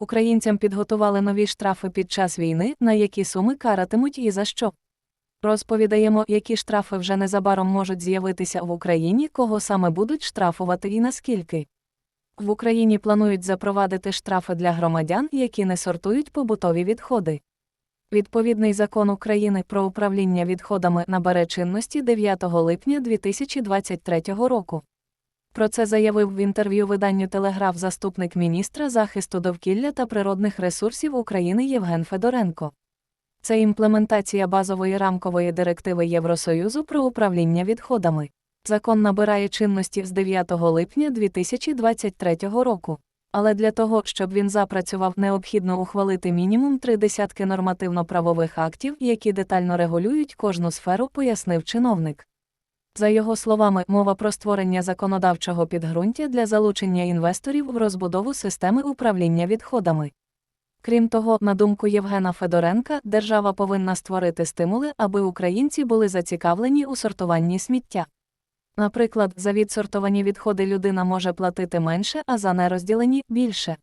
Українцям підготували нові штрафи під час війни, на які суми каратимуть і за що. Розповідаємо, які штрафи вже незабаром можуть з'явитися в Україні, кого саме будуть штрафувати і наскільки. В Україні планують запровадити штрафи для громадян, які не сортують побутові відходи. Відповідний закон України про управління відходами набере чинності 9 липня 2023 року. Про це заявив в інтерв'ю виданню Телеграф заступник міністра захисту довкілля та природних ресурсів України Євген Федоренко. Це імплементація базової рамкової директиви Євросоюзу про управління відходами. Закон набирає чинності з 9 липня 2023 року. Але для того, щоб він запрацював, необхідно ухвалити мінімум три десятки нормативно-правових актів, які детально регулюють кожну сферу, пояснив чиновник. За його словами, мова про створення законодавчого підґрунтя для залучення інвесторів в розбудову системи управління відходами. Крім того, на думку Євгена Федоренка, держава повинна створити стимули, аби українці були зацікавлені у сортуванні сміття. Наприклад, за відсортовані відходи людина може платити менше, а за нерозділені більше.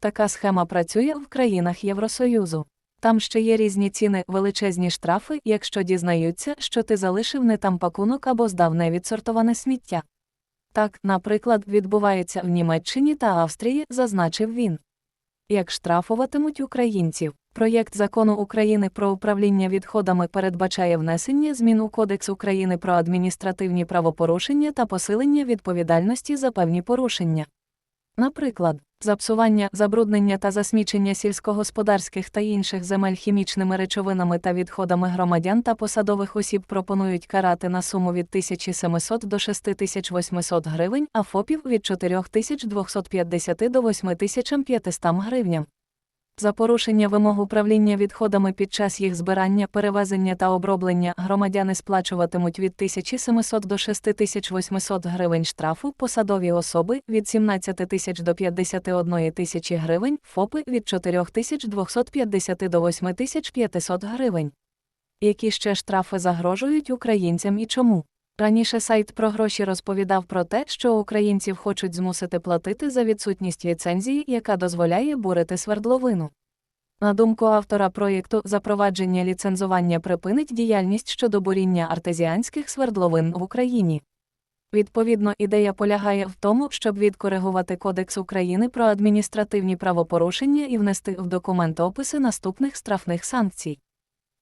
Така схема працює в країнах Євросоюзу. Там ще є різні ціни, величезні штрафи, якщо дізнаються, що ти залишив не там пакунок або здав невідсортоване сміття. Так, наприклад, відбувається в Німеччині та Австрії, зазначив він. Як штрафуватимуть українців? Проєкт закону України про управління відходами передбачає внесення змін у Кодекс України про адміністративні правопорушення та посилення відповідальності за певні порушення. Наприклад, запсування, забруднення та засмічення сільськогосподарських та інших земель хімічними речовинами та відходами громадян та посадових осіб пропонують карати на суму від 1700 до 6800 гривень, а ФОПів від 4250 до 8500 гривням. За порушення вимог управління відходами під час їх збирання, перевезення та оброблення громадяни сплачуватимуть від 1700 до 6800 гривень штрафу, посадові особи від 17 тисяч до 51 тисячі гривень, ФОПи від 4250 до 8500 гривень. Які ще штрафи загрожують українцям і чому? Раніше сайт про гроші розповідав про те, що українців хочуть змусити платити за відсутність ліцензії, яка дозволяє бурити свердловину. На думку автора проєкту, запровадження ліцензування припинить діяльність щодо буріння артезіанських свердловин в Україні. Відповідно, ідея полягає в тому, щоб відкоригувати Кодекс України про адміністративні правопорушення і внести в документ описи наступних штрафних санкцій.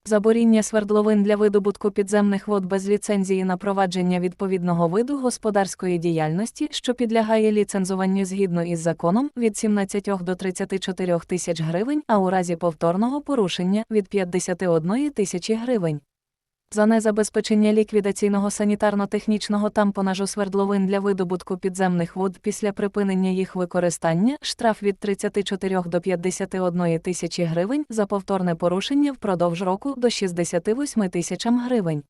Заборіння свердловин для видобутку підземних вод без ліцензії на провадження відповідного виду господарської діяльності, що підлягає ліцензуванню згідно із законом, від 17 до 34 тисяч гривень, а у разі повторного порушення від 51 тисячі гривень. За незабезпечення ліквідаційного санітарно-технічного тампонажу свердловин для видобутку підземних вод після припинення їх використання штраф від 34 до 51 тисячі гривень за повторне порушення впродовж року до 68 тисячам гривень.